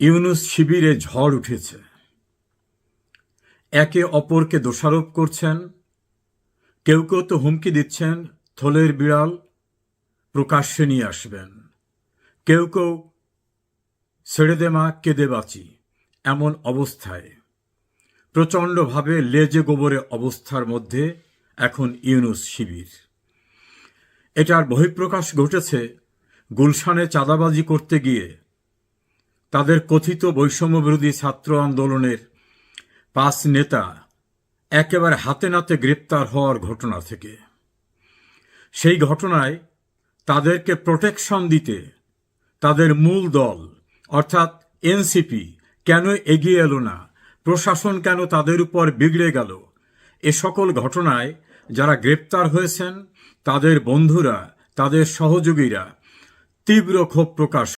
ইউনুস শিবিরে ঝড় উঠেছে। একে অপরকে দোষারোপ করছেন। কেউ কেউ তো হুমকি দিচ্ছেন, থলের বিড়াল প্রকাশ্যে নিয়ে আসবেন। কেউ কেউ, ছেড়ে দে মা, কেঁদে বাঁচি, এমন অবস্থায়। প্রচণ্ডভাবে লেজে গোবরে অবস্থার মধ্যে এখন ইউনুস শিবির। এটার বহিঃপ্রকাশ ঘটেছে গুলশানে চাঁদাবাজি করতে গিয়ে। তাদের কথিত বৈষম্যবিরোধী ছাত্র আন্দোলনের পাঁচ নেতা একেবারে হাতে নাতে গ্রেপ্তার হওয়ার ঘটনা থেকে। সেই ঘটনায় তাদেরকে প্রোটেকশন দিতে তাদের মূল দল, অর্থাৎ এনসিপি, কেন এগিয়ে এলো না, প্রশাসন কেন তাদের উপর বিগড়ে গেল, এ সকল ঘটনায় যারা গ্রেপ্তার হয়েছেন, তাদের বন্ধুরা, তাদের সহযোগীরা তীব্র ক্ষোভ প্রকাশ